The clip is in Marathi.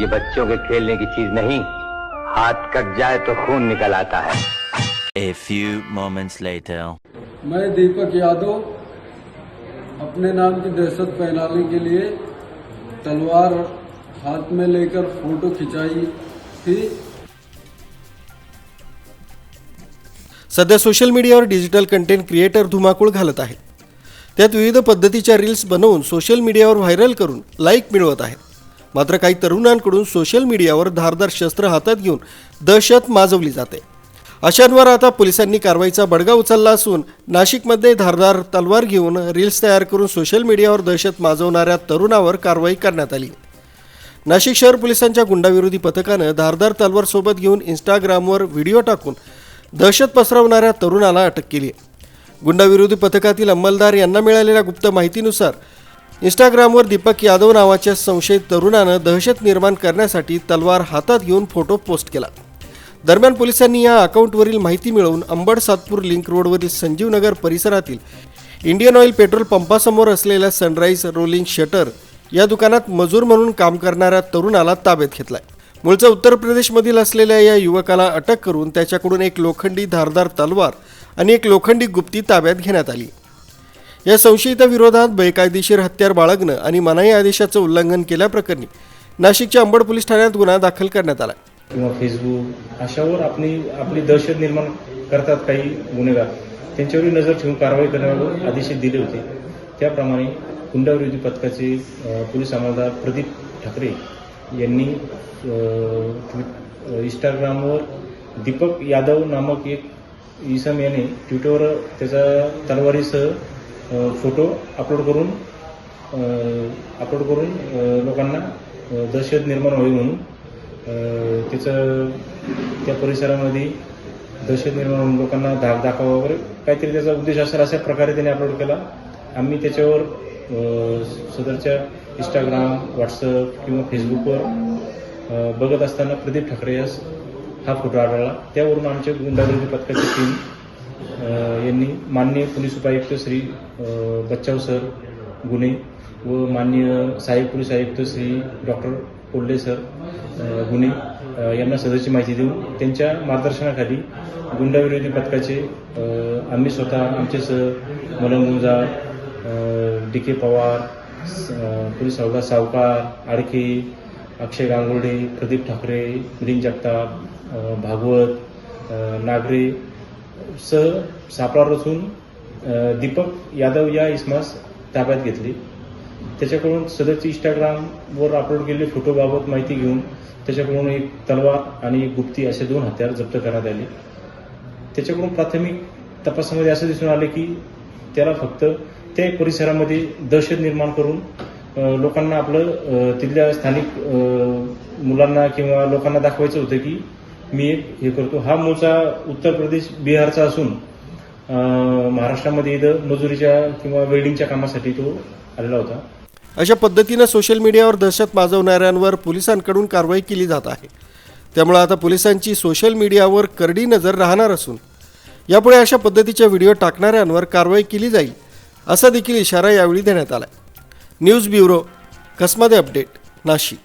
ये बच्चों के खेलने की चीज नहीं। हाथ कट जाए तो खून निकल आता है। A few moments later. मैं दीपक यादव अपने नाम की दहशत फैलाने के लिए तलवार हाथ में लेकर फोटो खिंचाई थी। सध्या सोशल मीडियावर डिजिटल कंटेंट क्रिएटर धुमाकूळ घालत आहेत. त्यात विविध पद्धतीच्या रील्स बनवून सोशल मीडियावर व्हायरल करून लाईक मिळवत आहेत. मात्र काही तरुणांकडून सोशल मीडियावर धारदार शस्त्र हातात घेऊन दहशत माजवली जाते. अशांवर आता पोलिसांनी कारवाईचा बडगा उचलला असून नाशिकमध्ये धारदार तलवार घेऊन रील्स तयार करून सोशल मीडियावर दहशत माजवणाऱ्या तरुणावर कारवाई करण्यात आली. नाशिक शहर पोलिसांच्या गुंडाविरोधी पथकानं धारदार तलवार सोबत घेऊन इंस्टाग्रामवर व्हिडिओ टाकून दहशत पसरवणाऱ्या तरुणाला अटक केली गुंडाविरोधी पथकातील अंमलदार यांना मिळालेल्या गुप्त माहितीनुसार इंस्टाग्रामवर दीपक यादव नावाच्या संशयित तरुणानं दहशत निर्माण करण्यासाठी तलवार हातात घेऊन फोटो पोस्ट केला. दरम्यान पोलिसांनी या अकाउंटवरील माहिती मिळवून अंबड सातपूर लिंक रोडवरील संजीवनगर परिसरातील इंडियन ऑइल पेट्रोल पंपासमोर असलेल्या सनराईज रोलिंग शटर या दुकानात मजूर म्हणून काम करणाऱ्या तरुणाला ताब्यात घेतलाय. मूळचा उत्तर प्रदेशमधील असलेल्या या युवकाला अटक करून त्याच्याकडून एक लोखंडी धारदार तलवार आणि एक लोखंडी गुप्ती ताब्यात घेण्यात आली. या संशयिताविरोधात बेकायदेशीर हत्यार बाळगणं आणि मनाई आदेशाचं उल्लंघन केल्याप्रकरणी नाशिकच्या अंबड पोलीस ठाण्यात गुन्हा दाखल करण्यात आला. किंवा फेसबुक अशावर आपली आपली दहशत निर्माण करतात काही गुन्हेगार. त्यांच्यावरही नजर ठेवून कारवाई करण्यावर आदेश दिले होते. त्याप्रमाणे गुंडाविरोधी पथकाचे पोलीस अंमलदार प्रदीप ठाकरे यांनी इंस्टाग्रामवर दीपक यादव नामक एक इसम याने ट्विटरवर त्याचा तलवारीसह फोटो अपलोड करून अपलोड करून लोकांना दहशत निर्माण होईल म्हणून त्याचं त्या परिसरामध्ये दहशत निर्माण होऊन लोकांना धाक दाखवा वगैरे काहीतरी त्याचा उद्देश असेल अशा प्रकारे त्यांनी अपलोड केला. आम्ही त्याच्यावर सदरच्या इंस्टाग्राम व्हॉट्सअप किंवा फेसबुकवर बघत असताना प्रदीप ठाकरे यास हा फोटो आढळला. त्यावरून आमच्या गुंडागर्दी पथकाची टीम यांनी माननीय पोलीस उपायुक्त श्री बच्चाव सर गुन्हे व माननीय सहाय्यक पोलीस आयुक्त श्री डॉक्टर कोल्हे सर गुन्हे यांना सदरची माहिती देऊन त्यांच्या मार्गदर्शनाखाली गुंडाविरोधी पथकाचे आम्ही स्वतः आमचे सर मलंग डी के पवार स- पोलीस हवालदार सावकार आडके अक्षय गांगुर्डे प्रदीप ठाकरे मिलिंद जगताप भागवत नागरे सह सापळा रचून दीपक यादव या इसमास ताब्यात घेतले. त्याच्याकडून सदरची इंस्टाग्रामवर अपलोड केलेले फोटोबाबत माहिती घेऊन त्याच्याकडून एक तलवार आणि एक गुप्ती असे दोन हत्यार जप्त करण्यात आले. त्याच्याकडून प्राथमिक तपासामध्ये असं दिसून आलं की त्याला फक्त त्या परिसरामध्ये दहशत निर्माण करून लोकांना आपलं तिथल्या स्थानिक मुलांना किंवा लोकांना दाखवायचं होतं की मी एक हे करतो. हा मूळचा उत्तर प्रदेश बिहारचा असून महाराष्ट्रामध्ये इथं मजुरीच्या किंवा वेल्डिंगच्या कामासाठी तो आलेला होता. अशा पद्धतीनं सोशल मीडियावर दहशत माजवणाऱ्यांवर पोलिसांकडून कारवाई केली जात आहे. त्यामुळे आता पोलिसांची सोशल मीडियावर करडी नजर राहणार असून यापुढे अशा पद्धतीच्या व्हिडिओ टाकणाऱ्यांवर कारवाई केली जाईल असा देखील इशारा यावेळी देण्यात आला news bureau Kasmade update Nashik.